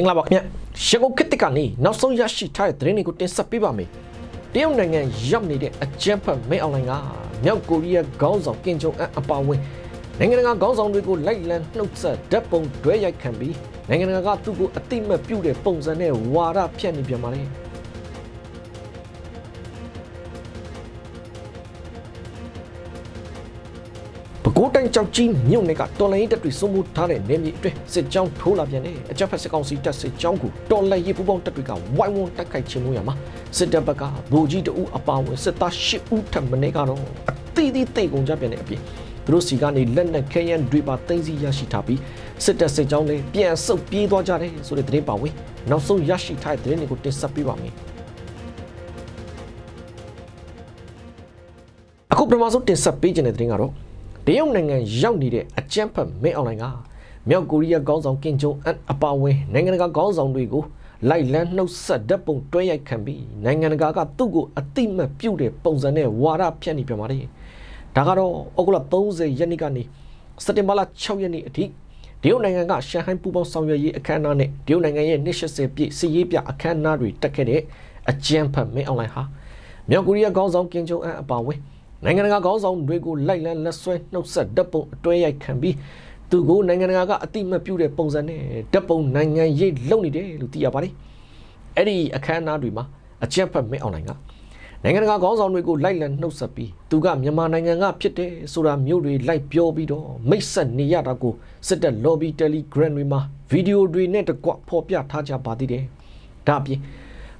င်္ဂလာပါခင်ဗျရန်ကုန်ခေတ်တစ်ကနေနောက်ဆုံးရရှိထားတဲ့သတင်းတွေကိုတင်ဆက်ပေးပါမယ်တရုတ်နိုင်ငံရောက်နေတဲ့အကြမ်းဖက်မဲအွန်လိုင်းကမြောက်ကိုရီးယားခေါင်းဆောင်ကင်ဂျုံအန်အပါအဝင်နိုင်ငံတကာခေါင်းဆောင်တွေကိုလိုက်လံနှုတ်ဆက်ဓာတ်ပုံတွဲရိုက်ခံပြီးနိုင်ငံတကာကသူ့ကိုအတိမတ်ပြုတဲ့ပုံစံနဲ့ဝါဒဖြန့်နေပြန်ပါလေပဲ ခူးတိုင်းကြောက်ကြီးမြို့နယ်ကတော်လိုင်းတပ်တွေစုံမှုထားတဲ့နေမြေအတွင်းစစ်ကြောင်းထိုးလာပြန်တယ်အကြမ်းဖက်စစ်ကောင်စီတပ်စစ်ကြောင်းကိုတော်လိုင်းရေးပူပေါင်းတပ်တွေကဝိုင်းဝန်းတိုက်ခိုက်ခြင်းလို့ရမှာစစ်တပ်ဘက်ကဗိုလ်ကြီးတအူအပါအဝင်စစ်သား၈ဦးထပ်မင်းကတော့အသီးသီးတိတ်ကုန်ကြပြန်တဲ့အပြင်သူတို့စီကနေလက်နက်ခဲယမ်းတွေပါသိမ်းဆည်းရရှိထားပြီးစစ်တပ်စစ်ကြောင်းလည်းပြန်ဆုတ်ပြေးသွားကြတယ်ဆိုတဲ့သတင်းပါဝင်နောက်ဆုံးရရှိထားတဲ့သတင်းတွေကိုတင်ဆက်ပေးပါမယ်အခုပထမဆုံးတင်ဆက်ပေးခြင်းတဲ့သတင်းကတော့ တရုတ်နိုင်ငံရောက်နေတဲ့အကြမ်းဖက်မင်းအွန်လိုင်းကမြောက်ကိုရီးယားခေါင်းဆောင်ကင်ဂျုံအန်အပါအဝင်နိုင်ငံတကာခေါင်းဆောင်တွေကိုလိုက်လံနှုတ်ဆက်ဓာတ်ပုံတွဲရိုက်ခံပြီးနိုင်ငံတကာကသူ့ကိုအတိမတ်ပြုတ်တဲ့ပုံစံနဲ့ဝါဒဖြန့်နေပြန်ပါတယ်။ဒါကတော့ဩဂုတ်လ30ရက်နေ့ကနေစက်တင်ဘာလ6ရက်နေ့အထိတရုတ်နိုင်ငံကရှန်ဟိုင်းပူပေါင်းဆောင်ရွက်ရေးအခမ်းအနားနဲ့တရုတ်နိုင်ငံရဲ့280ပြည့်စီရေးပြအခမ်းအနားတွေတက်ခဲ့တဲ့အကြမ်းဖက်မင်းအွန်လိုင်းဟာမြောက်ကိုရီးယားခေါင်းဆောင်ကင်ဂျုံအန်အပါအဝင် နိုင်ငံတကာခေါင်းဆောင်တွေကိုလိုက်လံလက်ဆွဲနှုတ်ဆက်ဓာတ်ပုံအတွဲရိုက်ခံပြီးသူကိုနိုင်ငံတကာကအတိမတ်ပြုတဲ့ပုံစံနဲ့ဓာတ်ပုံနိုင်ငံရေးလုပ်နေတယ်လို့သိရပါတယ်။အဲ့ဒီအခမ်းအနားတွေမှာအကြမ်းဖက်မင်းအွန်လိုင်းကနိုင်ငံတကာခေါင်းဆောင်တွေကိုလိုက်လံနှုတ်ဆက်ပြီးသူကမြန်မာနိုင်ငံကဖြစ်တယ်ဆိုတာမျိုးတွေလိုက်ပြောပြီးတော့မိတ်ဆက်နေရတာကိုစစ်တပ် lobby telegram တွေမှာဗီဒီယိုတွေနဲ့တကွဖော်ပြထားကြပါသေးတယ်။ဒါအပြင်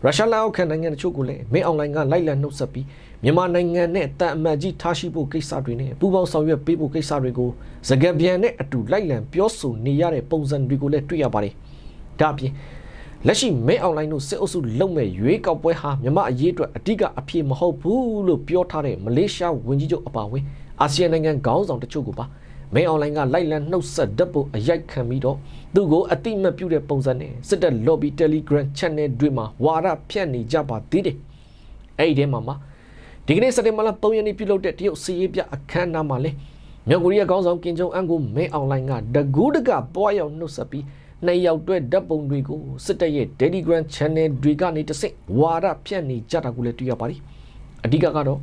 ရုရှားလက်အောက်ခံနိုင်ငံတချို့ကိုလည်းမင်းအွန်လိုင်းကလိုက်လံနှုတ်ဆက်ပြီး မြန်မာနိုင်ငံနဲ့တန်အမတ်ကြီးထားရှိဖို့ကိစ္စတွေနဲ့ပူးပေါင်းဆောင်ရွက်ပေးဖို့ကိစ္စတွေကိုစကားပြန်နဲ့အတူလိုက်လံပြောဆိုနေရတဲ့ပုံစံတွေကိုလည်းတွေ့ရပါတယ်။ဒါအပြင်လက်ရှိမဲအွန်လိုင်းတို့စစ်အုပ်စုလုံမဲ့ရွေးကောက်ပွဲဟာမြမအရေးအတွက်အဓိကအဖြစ်မဟုတ်ဘူးလို့ပြောထားတဲ့မလေးရှားဝန်ကြီးချုပ်အပါအဝင်အာဆီယံနိုင်ငံခေါင်းဆောင်တချို့ကိုပါမဲအွန်လိုင်းကလိုက်လံနှုတ်ဆက်ဓာတ်ပုံအရိုက်ခံပြီးတော့သူ့ကိုအတိမတ်ပြုတဲ့ပုံစံနဲ့စစ်တပ် lobby telegram channel တွေမှာဝါဒဖြန့်နေကြပါသေးတယ်။အဲ့ဒီထဲမှာမှာ ဒီကနေ့စက်တင်ဘာလ3ရက်နေ့ပြုလုပ်တဲ့တရုတ်စီရေးပြအခမ်းအနားမှာလဲမြောက်ကိုရီးယားခေါင်းဆောင်ကင်ဂျုံအန်ကိုမဲအွန်လိုင်းကဒဂူးတကပွားရောက်နှုတ်ဆက်ပြီးနှစ်ယောက်တွဲဓာတ်ပုံတွေကိုစစ်တပ်ရဲ့ Telegram Channel တွေကနေတဆင့်ဝါဒဖြန့်နေကြတာကိုလည်းတွေ့ရပါတယ်အဓိကကတော့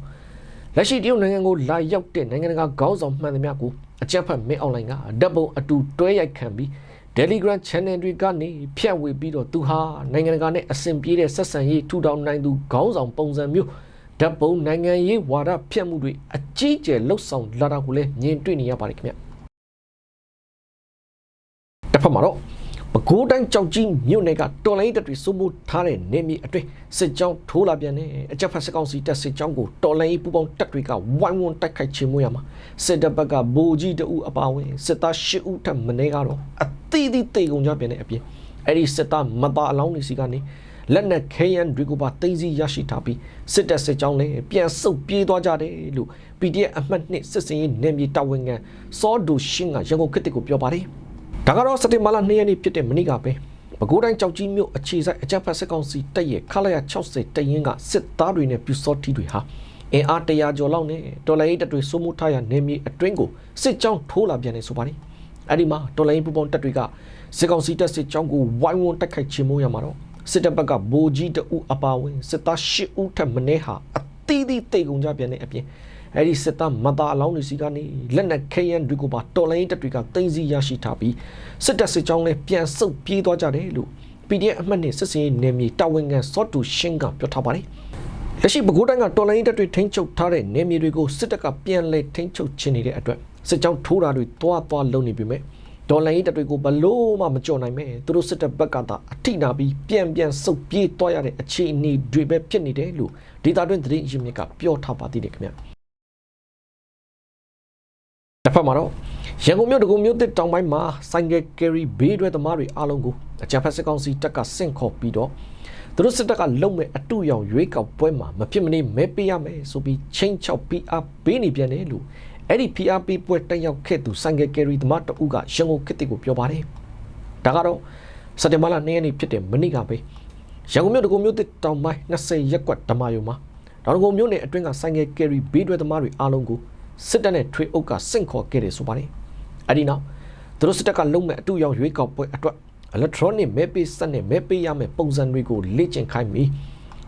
လက်ရှိတရုတ်နိုင်ငံကိုလာရောက်တဲ့နိုင်ငံတကာခေါင်းဆောင်မှန်သမျှကိုအကြမ်းဖက်မဲအွန်လိုင်းကဓာတ်ပုံအတူတွဲရိုက်ခံပြီး Telegram Channel တွေကနေဖြန့်ဝေပြီးတော့သူဟာနိုင်ငံတကာနဲ့အဆင်ပြေတဲ့ဆက်ဆံရေးထူထောင်နိုင်သူခေါင်းဆောင်ပုံစံမျိုး ဓာတ်ပုံနိုင်ငံရေးဝါဒဖြန့်မှုတွေအကြီးအကျယ်လှုပ်ဆောင်လာတာကိုလည်းမြင်တွေ့နေရပါတယ်ခင်ဗျတစ်ဖက်မှာတော့ပဲခူးတိုင်းကြောက်ကြီးမြို့နယ်ကတော်လိုင်းတပ်တွေစိုးမိုးထားတဲ့နေမြေအတွင်းစစ်ကြောင်းထိုးလာပြန်တဲ့အကြက်ဖက်စစ်ကောင်စီတပ်စစ်ကြောင်းကိုတော်လိုင်းပူပေါင်းတပ်တွေကဝိုင်းဝန်းတိုက်ခိုက်ခြင်းမွေးရမှာစစ်တပ်ဘက်ကဗိုလ်ကြီးတအူအပါဝင်စစ်သား၈ဦးထပ်မင်းကတော့အသီးသီးတေကုန်ကြပြန်တဲ့အပြင်အဲ့ဒီစစ်သားမသားအလောင်းတွေစီကနေ လက်နက်ခဲယမ်းတွေကိုပါသိမ်းဆည်းရရှိထားပြီးစစ်တပ်စစ်ကြောင်းလည်းပြန်ဆုတ်ပြေးသွားကြတယ်လို့ PDF အမှတ်2စစ်စင်ရေးနယ်မြေတာဝန်ခံစောဒူရှင်းကရန်ကုန်ခေတ်တစ်ကိုပြောပါတယ်ဒါကတော့စက်တင်ဘာလ2ရက်နေ့ဖြစ်တဲ့မနေ့ကပဲပဲခူးတိုင်းကြောက်ကြီးမြို့အခြေစိုက်အကြမ်းဖက်စစ်ကောင်စီတပ်ရဲ့ခလာရ60တရင်ကစစ်သားတွေနဲ့ပြူစောတီတွေဟာအင်အား100ကျော်လောက်နဲ့တော်လိုင်းတပ်တွေစိုးမိုးထားရနေမြေအတွင်းကိုစစ်ကြောင်းထိုးလာပြန်နေဆိုပါတယ်အဲ့ဒီမှာတော်လိုင်းပူပေါင်းတပ်တွေကစစ်ကောင်စီတပ်စစ်ကြောင်းကိုဝိုင်းဝန်းတိုက်ခိုက်ခြင်းမို့ရမှာတော့ စစ်တပ်ဘက်ကဗိုလ်ကြီးတအူအပါဝင်စစ်သား၈ဦးထက်မနည်းဟာအသီးသီးတိတ်ကုန်ကြပြန်တဲ့အပြင်အဲ့ဒီစစ်သားမသားအလောင်းတွေစီကနေလက်နက်ခဲယမ်းတွေကိုပါတော်လိုင်းတပ်တွေကတင်စီရရှိထားပြီးစစ်တပ်စစ်ကြောင်းလည်းပြန်ဆုတ်ပြေးသွားကြတယ်လို့ PDF အမှတ်နဲ့စစ်စင်ရေးနယ်မြေတာဝန်ခံစောတူရှင်းကပြောထားပါတယ်လက်ရှိပဲခူးတိုင်းကတော်လိုင်းတပ်တွေထိန်းချုပ်ထားတဲ့နယ်မြေတွေကိုစစ်တပ်ကပြန်လည်ထိန်းချုပ်ခြင်းနေတဲ့အတွက်စစ်ကြောင်းထိုးတာတွေတွားတွားလုပ်နေပြီမဲ့ ဒေါ်လာရေးတပ်တွေကိုဘလို့မှမကြော်နိုင်မဲ့သူတို့စစ်တပ်ဘက်ကသာအထိနာပြီးပြန်ပြန်ဆုတ်ပြေးသွားရတဲ့အခြေအနေတွေပဲဖြစ်နေတယ်လို့ဒေတာတွင်သတင်းရင်းမြစ်ကပြောထားပါသေးတယ်ခင်ဗျတစ်ဖက်မှာတော့ရန်ကုန်မြို့တကူမြို့တစ်တောင်ပိုင်းမှာဆိုင်ကယ်ကယ်ရီဘေးတွေသမားတွေအားလုံးကိုအကြမ်းဖက်စစ်ကောင်စီတပ်ကဆင့်ခေါ်ပြီးတော့သူတို့စစ်တပ်ကလုံမဲ့အတူရောင်ရွေးကောက်ပွဲမှာမဖြစ်မနေမဲပေးရမယ်ဆိုပြီးချင်းချောက်ပြီးအားပေးနေပြန်တယ်လို့ အဲ့ဒီ PRP ပွဲတက်ရောက်ခဲ့သူဆိုင်ကယ်ကယ်ရီသမားတဦးကရန်ကုန်ခေတ်ကိုပြောပါတယ်ဒါကတော့စက်တင်ဘာလ2ရက်နေ့ဖြစ်တဲ့မနေ့ကပဲရန်ကုန်မြို့တကူမြို့တစ်တောင်ပိုင်း20ရက်ကွက်ဓမ္မယုံမှာဒေါ်ကုန်မြို့နယ်အတွင်းကဆိုင်ကယ်ကယ်ရီဘေးတွေသမားတွေအားလုံးကိုစစ်တပ်နဲ့ထွေအုပ်ကစင့်ခေါ်ခဲ့တယ်ဆိုပါတယ်အဲ့ဒီနောက်သူတို့စစ်တပ်ကလုံမဲ့အတူရောင်ရွေးကောက်ပွဲအတွက် electronic မဲပေးစက်နဲ့မဲပေးရမယ့်ပုံစံတွေကိုလေ့ကျင့်ခိုင်းပြီး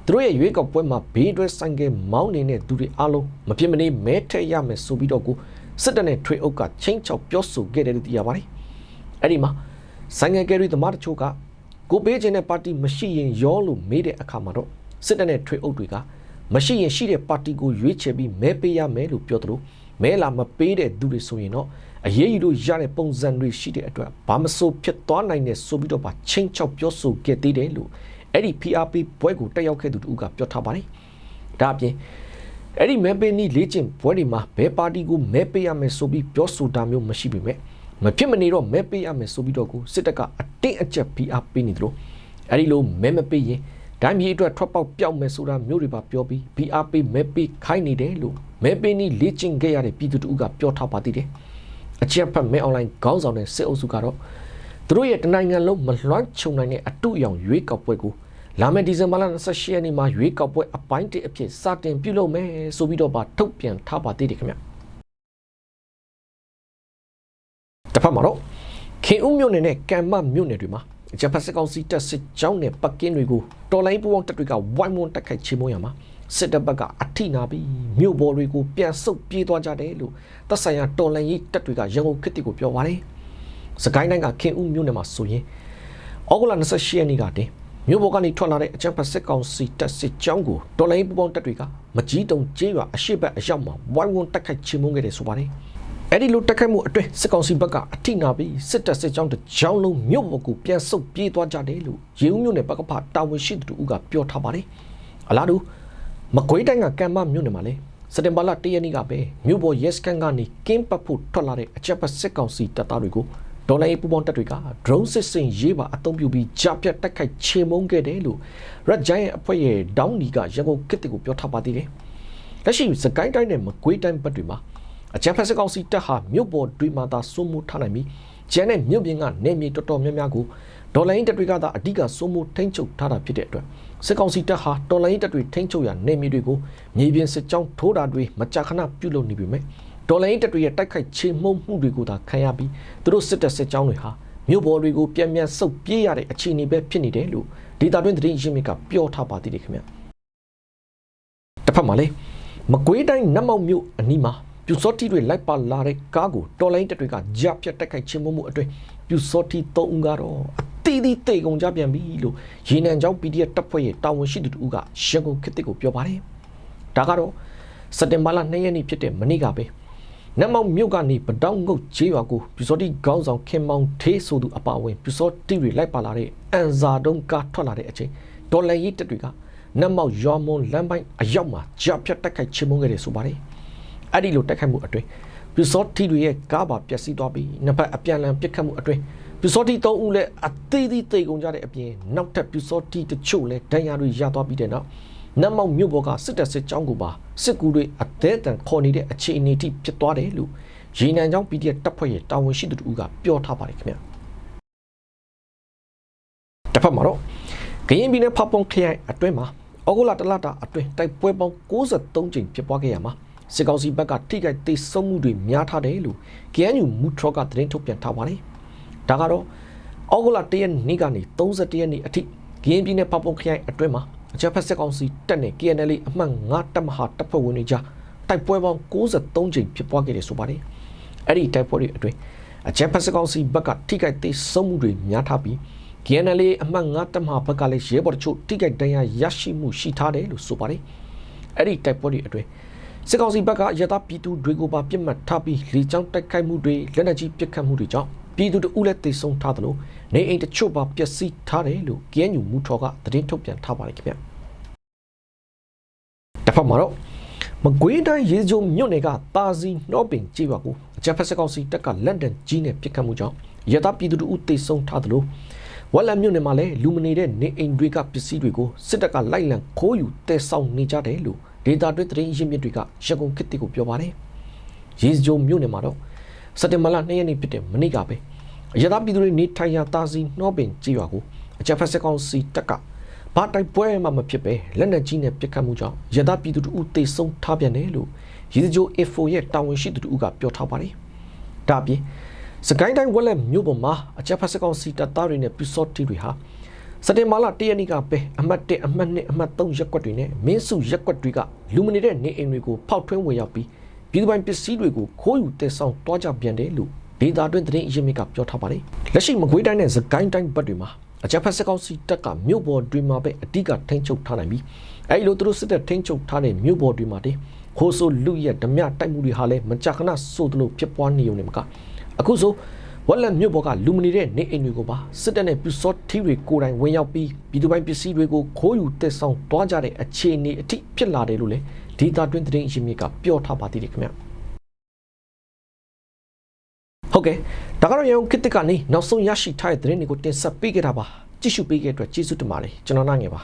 သူတို့ရဲ့ရွေးကောက်ပွဲမှာဘေးတွဲဆိုင်ကယ်မောင်းနေတဲ့သူတွေအားလုံးမဖြစ်မနေမဲထည့်ရမယ်ဆိုပြီးတော့ကိုစစ်တပ်နဲ့ထွေအုပ်ကချင်းချောက်ပြောဆိုခဲ့တယ်လို့သိရပါတယ်။အဲ့ဒီမှာဆိုင်ကယ်ကယ်ရီသမားတချို့ကကိုပေးခြင်းတဲ့ပါတီမရှိရင်ရောလို့မေးတဲ့အခါမှာတော့စစ်တပ်နဲ့ထွေအုပ်တွေကမရှိရင်ရှိတဲ့ပါတီကိုရွေးချယ်ပြီးမဲပေးရမယ်လို့ပြောသလိုမဲလာမပေးတဲ့သူတွေဆိုရင်တော့အရေးယူလို့ရတဲ့ပုံစံတွေရှိတဲ့အတွက်ဘာမဆိုဖြစ်သွားနိုင်တယ်ဆိုပြီးတော့ပါချင်းချောက်ပြောဆိုခဲ့သေးတယ်လို့ အဲ့ဒီ PRP ဘွဲကိုတက်ရောက်ခဲ့သူတူကပြောထားပါတယ်။ဒါအပြင်အဲ့ဒီမဲပေးနီးလေ့ကျင့်ဘွဲတွေမှာဘယ်ပါတီကိုမဲပေးရမယ်ဆိုပြီးပြောဆိုတာမျိုးမရှိပေမဲ့မဖြစ်မနေတော့မဲပေးရမယ်ဆိုပြီးတော့ကိုစစ်တပ်ကအတင်းအကျပ် PRP နေတယ်လို့အဲ့ဒီလိုမဲမပေးရင်ဒိုင်းပြည်အတွက်ထွက်ပေါက်ပြောက်မယ်ဆိုတာမျိုးတွေပါပြောပြီး PRP မဲပေးခိုင်းနေတယ်လို့မဲပေးနီးလေ့ကျင့်ခဲ့ရတဲ့ပြည်သူတူကပြောထားပါသေးတယ်။အချက်ဖတ်မဲအွန်လိုင်းခေါင်းဆောင်တဲ့စစ်အုပ်စုကတော့ သူတို့ရဲ့တနိုင်ငံလုံးမလွှမ်းခြုံနိုင်တဲ့အတုအယောင်ရွေးကောက်ပွဲကိုလာမယ့်ဒီဇင်ဘာလ28ရက်နေ့မှာရွေးကောက်ပွဲအပိုင်းတစ်အဖြစ်စတင်ပြုလုပ်မယ်ဆိုပြီးတော့ပါထုတ်ပြန်ထားပါသေးတယ်ခင်ဗျတစ်ဖက်မှာတော့ခင်ဦးမြို့နယ်နဲ့ကံမမြို့နယ်တွေမှာဂျပန်စစ်ကောင်စီတပ်စစ်ကြောင်းနဲ့ပတ်ကင်းတွေကိုတော်လိုင်းပူပေါင်းတပ်တွေကဝိုင်းဝန်းတိုက်ခိုက်ချေမှုန်းရမှာစစ်တပ်ဘက်ကအထိနာပြီးမြို့ပေါ်တွေကိုပြန်ဆုတ်ပြေးသွားကြတယ်လို့တပ်ဆိုင်ရာတော်လိုင်းရေးတပ်တွေကရန်ကုန်ခေတ်တီကိုပြောပါတယ် စကိုင်းတိုင်းကခင်ဦးမြို့နယ်မှာဆိုရင်ဩဂုတ်လ28ရက်နေ့ကတင်မြို့ပေါ်ကနေထွက်လာတဲ့အကြံဖက်စစ်ကောင်စီတပ်စစ်ကြောင်းကိုတော်လိုင်းပူပေါင်းတပ်တွေကမကြီးတုံကျေးရွာအရှိတ်ဘက်အရောက်မှာဝိုင်းဝန်းတိုက်ခိုက်ချေမှုန်းခဲ့တယ်ဆိုပါတယ်အဲ့ဒီလိုတက်ခိုက်မှုအတွင်းစစ်ကောင်စီဘက်ကအထိနာပြီးစစ်တပ်စစ်ကြောင်းတစ်ကြောင်းလုံးမြို့ပေါ်ကိုပြန်ဆုတ်ပြေးသွားကြတယ်လို့ရေဦးမြို့နယ်ဘက်ကဖတာဝန်ရှိသူကပြောထားပါတယ်အလားတူမကွေးတိုင်းကကံမမြို့နယ်မှာလည်းစက်တင်ဘာလ၁ရက်နေ့ကပဲမြို့ပေါ်ရက်စကန်ကနေကင်းပတ်ဖို့ထွက်လာတဲ့အကြက်ပတ်စစ်ကောင်စီတပ်သားတွေကို ဒေါ်လာရေးပူပေါင်းတပ်တွေက drone စစ်စင်ရေးပါအသုံးပြုပြီးကြားပြတ်တိုက်ခိုက်ချေမှုန်းခဲ့တယ်လို့ Red Giant အဖွဲ့ရဲ့ဒေါင်းနီကရန်ကုန်ကစ်တစ်ကိုပြောထားပါသေးတယ်။လက်ရှိစကိုင်းတိုင်းနဲ့မကွေးတိုင်းဘက်တွေမှာအကြံဖက်စစ်ကောင်စီတပ်ဟာမြို့ပေါ်တွေမှာသာစိုးမိုးထားနိုင်ပြီးကျန်တဲ့မြို့ပြင်ကနေမြေတော်တော်များများကိုဒေါ်လာရင်းတပ်တွေကသာအဓိကစိုးမိုးထိန်းချုပ်ထားတာဖြစ်တဲ့အတွက်စစ်ကောင်စီတပ်ဟာဒေါ်လာရင်းတပ်တွေထိန်းချုပ်ရနေမြေတွေကိုမြေပြင်စစ်ကြောင်းထိုးတာတွေမကြာခဏပြုလုပ်နေပြီမဲ့ ဒေါ်လာရင်းတပ်တွေရဲ့တိုက်ခိုက်ချေမှုန်းမှုတွေကိုသာခံရပြီးသူတို့စစ်တပ်စစ်ကြောင်းတွေဟာမြို့ပေါ်တွေကိုပြန်ပြန်ဆုတ်ပြေးရတဲ့အခြေအနေပဲဖြစ်နေတယ်လို့ဒေတာတွင်းသတင်းရင်းမြစ်ကပြောထားပါသေးတယ်ခင်ဗျတစ်ဖက်မှာလည်းမကွေးတိုင်းနတ်မောက်မြို့အနီးမှာပြူစောတိတွေလိုက်ပါလာတဲ့ကားကိုတော်လိုင်းတပ်တွေကကြားဖြတ်တိုက်ခိုက်ခြင်းမှုအတွင်းပြူစောတိ၃ဦးကတော့အတီးတီးတိတ်ကုန်ကြပြန်ပြီလို့ရေနံချောင်း PDF တပ်ဖွဲ့ရဲ့တာဝန်ရှိသူတို့ကရန်ကုန်ခေတ်ကိုပြောပါတယ်။ဒါကတော့စက်တင်ဘာလ2ရက်နေ့ဖြစ်တဲ့မနေ့ကပဲ နတ်မောင်မြို့ကနေပတောင်းငုတ်ကျေးရွာကိုပြူစောတိခေါင်းဆောင်ခင်မောင်သေးဆိုသူအပါအဝင်ပြူစောတိတွေလိုက်ပါလာတဲ့အန်ဇာတုံးကားထွက်လာတဲ့အချိန်ဒေါ်လာရေးတပ်တွေကနတ်မောင်ရွာမွန်လမ်းပိုင်းအရောက်မှာကြားဖြတ်တိုက်ခိုက်ခြင်းမှုခဲ့တယ်ဆိုပါတယ်။အဲ့ဒီလိုတိုက်ခိုက်မှုအတွင်းပြူစောတိတွေရဲ့ကားပါပျက်စီးသွားပြီးနှစ်ဖက်အပြန်အလှန်ပစ်ခတ်မှုအတွင်းပြူစောတိ၃ဦးလည်းအသေးသေးတိတ်ကုန်ကြတဲ့အပြင်နောက်ထပ်ပြူစောတိတချို့လည်းဒဏ်ရာတွေရသွားပြီးတဲ့နောက် နတ်မောက်မြို့ပေါ်ကစစ်တပ်စစ်ကြောင်းကိုပါစစ်ကူတွေအသေးအံခေါ်နေတဲ့အခြေအနေထိဖြစ်သွားတယ်လို့ရေနံချောင်း PDF တပ်ဖွဲ့ရဲ့တာဝန်ရှိသူတို့ကပြောထားပါတယ်ခင်ဗျတစ်ဖက်မှာတော့ကရင်ပြည်နယ်ဖပုံခရိုင်အတွင်းမှာဩဂုတ်လတလတာအတွင်းတိုက်ပွဲပေါင်း63ကြိမ်ဖြစ်ပွားခဲ့ရမှာစစ်ကောင်စီဘက်ကထိခိုက်သိဆုံးမှုတွေများထားတယ်လို့ KNU မူထရောကသတင်းထုတ်ပြန်ထားပါတယ်ဒါကတော့ဩဂုတ်လ1ရက်နေ့ကနေ31ရက်နေ့အထိကရင်ပြည်နယ်ဖပုံခရိုင်အတွင်းမှာ အကြမ်းဖက်စစ်ကောင်စီတပ်နဲ့ KNL အမှတ်9တပ်မဟာတပ်ဖွဲ့ဝင်တွေကြားတိုက်ပွဲပေါင်း63ကြိမ်ဖြစ်ပွားခဲ့တယ်ဆိုပါတယ်။အဲ့ဒီတိုက်ပွဲတွေအတွင်းအကြမ်းဖက်စစ်ကောင်စီဘက်ကထိခိုက်သေးဆုံးမှုတွေများထားပြီး KNL အမှတ်9တပ်မဟာဘက်ကလည်းရဲဘော်တို့ထိခိုက်ဒဏ်ရာရရှိမှုရှိထားတယ်လို့ဆိုပါတယ်။အဲ့ဒီတိုက်ပွဲတွေအတွင်းစစ်ကောင်စီဘက်ကရတာပြည်သူတွေကိုပါပြစ်မှတ်ထားပြီးလေကြောင်းတိုက်ခိုက်မှုတွေလက်နက်ကြီးပစ်ခတ်မှုတွေကြောင့် ပြည်သူတို့လည်းတိတ်ဆုံးထားတယ်လို့နေအိမ်တချို့ပါပျက်စီးထားတယ်လို့ KNU မူထော်ကသတင်းထုတ်ပြန်ထားပါတယ်ခင်ဗျတစ်ဖက်မှာတော့မကွေးတိုင်းရေကြုံမြို့နယ်ကတာစီနှောပင်ကြေးပါကိုအကြမ်းဖက်စကောက်စီတက်ကလန်ဒန်ကြီးနဲ့ပြစ်ခတ်မှုကြောင့်ရတာပြည်သူတို့တိတ်ဆုံးထားတယ်လို့ဝက်လက်မြို့နယ်မှာလည်းလူမနေတဲ့နေအိမ်တွေကပစ္စည်းတွေကိုစစ်တပ်ကလိုက်လံခိုးယူတဲဆောင်နေကြတယ်လို့ဒေတာတွင်းသတင်းရင်းမြစ်တွေကရကုန်ခေတ်ကိုပြောပါတယ်ရေကြုံမြို့နယ်မှာတော့ စက်တင်ဘာလ2ရက်နေ့ဖြစ်တဲ့မနေ့ကပဲအရသာပြည်သူတွေနေထိုင်ရာတာစီနှောပင်ကြေးရွာကိုအကြမ်းဖက်စစ်ကောင်စီတပ်ကဘာတိုက်ပွဲမှမဖြစ်ပဲလက်နက်ကြီးနဲ့ပစ်ခတ်မှုကြောင့်ရသာပြည်သူတို့တေဆုံးထားပြန်တယ်လို့ရည်စကြို F4 ရဲ့တာဝန်ရှိသူတို့ကပြောထားပါတယ်။ဒါအပြင်စစကိုင်းတိုင်းဝက်လက်မြို့ပေါ်မှာအကြမ်းဖက်စစ်ကောင်စီတပ်သားတွေနဲ့ပြူစောတီတွေဟာစက်တင်ဘာလ၁ရက်နေ့ကပဲအမှတ်1အမှတ်2အမှတ်3ရက်ကွက်တွေနဲ့မင်းစုရက်ကွက်တွေကလူမနေတဲ့နေအိမ်တွေကိုဖောက်ထွင်းဝင်ရောက်ပြီး ပြည်သူပိုင်ပစ္စည်းတွေကိုခိုးယူတည်ဆောင်တွားကြပြန်တယ်လို့ဒေတာတွင်သတင်းအရင်းမြစ်ကပြောထားပါတယ်လက်ရှိမကွေးတိုင်းနဲ့စကိုင်းတိုင်းဘက်တွေမှာအကြမ်းဖက်စစ်ကောင်စီတပ်ကမြို့ပေါ်တွေမှာပဲအဓိကထိန်းချုပ်ထားနိုင်ပြီးအဲဒီလိုသူတို့စစ်တပ်ထိန်းချုပ်ထားတဲ့မြို့ပေါ်တွေမှာတည်းခိုးဆိုလူရက်ဓမြတိုက်မှုတွေဟာလည်းမကြာခဏဆိုသလိုဖြစ်ပွားနေုံနဲ့မကအခုဆို ဝက်လက်မြို့ပေါ်ကလူမနေတဲ့နေအိမ်တွေကိုပါစစ်တပ်နဲ့ပြူစောထီးတွေကိုယ်တိုင်ဝင်ရောက်ပြီးပြည်သူပိုင်ပစ္စည်းတွေကိုခိုးယူတက်ဆောင်သွားကြတဲ့အခြေအနေအထိဖြစ်လာတယ်လို့လည်းဒေတာတွင်သတင်းအရင်းမြစ်ကပြောထားပါသေးတယ်ခင်ဗျဟုတ်ကဲ့ဒါကတော့ရန်ကုန်ခေတ်တစ်ကနေနောက်ဆုံးရရှိထားတဲ့သတင်းတွေကိုတင်ဆက်ပေးခဲ့တာပါကြည့်ရှုပေးခဲ့တဲ့အတွက်ကျေးဇူးတင်ပါတယ်ကျွန်တော်နိုင်ငယ်ပါ